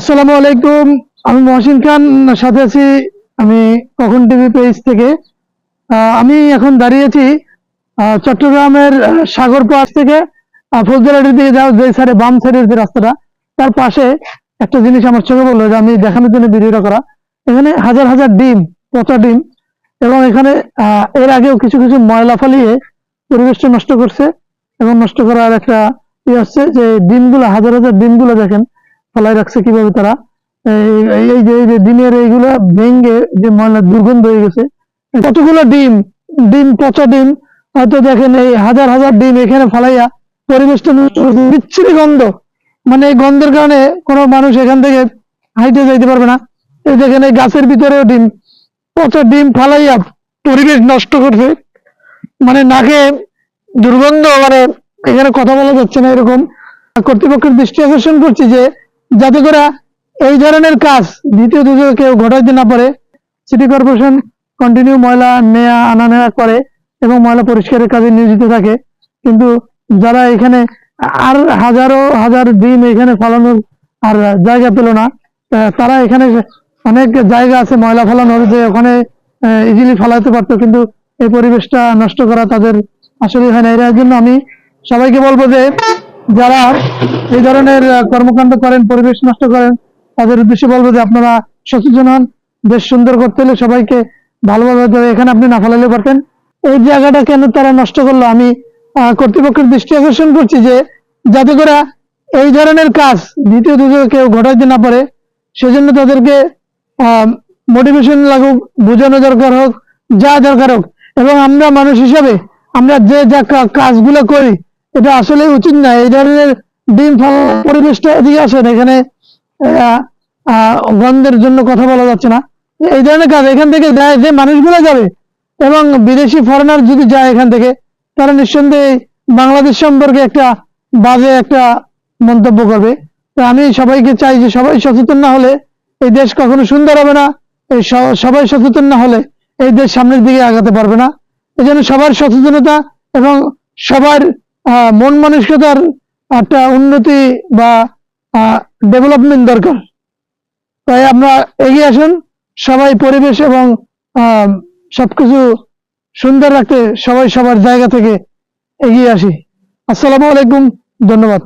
আসসালামু আলাইকুম, আমি মহসিন খান, সাথে আছি আমি কখন টিভি পেজ থেকে। আমি এখন দাঁড়িয়েছি চট্টগ্রামের সাগর পাশ থেকে ফৌজদারির দিকে যাও যে সাইডে বাম সাইডের যে রাস্তাটা, তার পাশে একটা জিনিস আমার চোখে বলল যে আমি দেখানোর জন্য ভিডিওটা করা। এখানে হাজার হাজার ডিম, পচা ডিম, এবং এখানে এর আগেও কিছু কিছু ময়লা ফালিয়ে পরিবেশটা নষ্ট করছে, এবং নষ্ট করার একটা ই হচ্ছে যে ডিমগুলো, হাজার হাজার ডিমগুলো দেখেন ফলাই রাখছে কীভাবে তারা? এই- যে ডিমের এইগুলা ভেঙ্গে যে ময়লা দুর্গন্ধ হয়ে গেছে, কতগুলো ডিম? ডিম, পচা ডিম, হয়তো দেখেন এই হাজার হাজার ডিম এখানে ফালাইয়া পরিবেশটা বিচ্ছিরি গন্ধ। মানে এই গন্ধের কারণে কোনো মানুষ এখান থেকে হাইটে যাইতে পারবে না। এই দেখেন এই গাছের ভিতরেও ডিম। পচা ডিম ফালাইয়া পরিবেশ নষ্ট করছে। মানে নাকে দুর্গন্ধ মানে এখানে কথা বলা যাচ্ছে না এরকম। কর্তৃপক্ষের দৃষ্টি আকর্ষণ করছি যে যাতে করে এই ধরনের কাজ দ্বিতীয় দিকে কেউ ঘটাইতে না পারে, সিটি কর্পোরেশন কন্টিনিউ ময়লা নেয়া, আনা নেয়া করে এবং ময়লা পরিষ্কারের কাজে নিয়োজিত থাকে। কিন্তু যারা এখানে আর হাজারো, হাজার দিন এখানে ফলানোর আর জায়গা পেল না তারা এখানে অনেক জায়গা আছে ময়লা ফালানোর যে ওখানে ইজিলি ফালাতে পারতো, কিন্তু এই পরিবেশটা নষ্ট করা তাদের আসলে হয় না। এর জন্য আমি সবাইকে বলব যে যারা এই ধরনের কর্মকাণ্ড করেন, পরিবেশ নষ্ট করেন, তাদের উদ্দেশ্যে বলব যে আপনারা সচেতন হন, দেশ সুন্দর করতে হলে সবাইকে ভালোভাবে এখানে আপনি না ফেলালে পারতেন। এই জায়গাটা কেন তারা নষ্ট করল? আমি কর্তৃপক্ষের দৃষ্টি আকর্ষণ করছি যে যাতে করে এই ধরনের কাজ দ্বিতীয় দিকে কেউ ঘটাইতে না পারে, সেজন্য তাদেরকে মোটিভেশন লাগুক, বোঝানো দরকার হোক, যা দরকার হোক। এবং আমরা মানুষ হিসাবে আমরা যে যা কাজগুলো করি এটা আসলে উচিত না। এই ধরনের ডিম ফল পরিবেশটা এদিকে আসেন, এখানে গন্ধের জন্য কথা বলা যাচ্ছে না। এই ধরনের কাজ এখান থেকে যায়, যে মানুষগুলো যাবে এবং বিদেশি ফরেনার যদি যায় এখান থেকে, তারা নিঃসন্দেহে বাংলাদেশ সম্পর্কে একটা বাজে একটা মন্তব্য করবে। তো আমি সবাইকে চাই যে সবাই সচেতন না হলে এই দেশ কখনো সুন্দর হবে না, এই সবাই সচেতন না হলে এই দেশ সামনের দিকে আগাতে পারবে না। এই জন্য সবার সচেতনতা এবং সবার মন মানসিকতার একটা উন্নতি বা ডেভেলপমেন্ট দরকার। তাই আমরা এগিয়ে আসুন, সবাই পরিবেশ এবং সবকিছু সুন্দর রাখতে সবাই সবার জায়গা থেকে এগিয়ে আসি। আসসালামু আলাইকুম, ধন্যবাদ।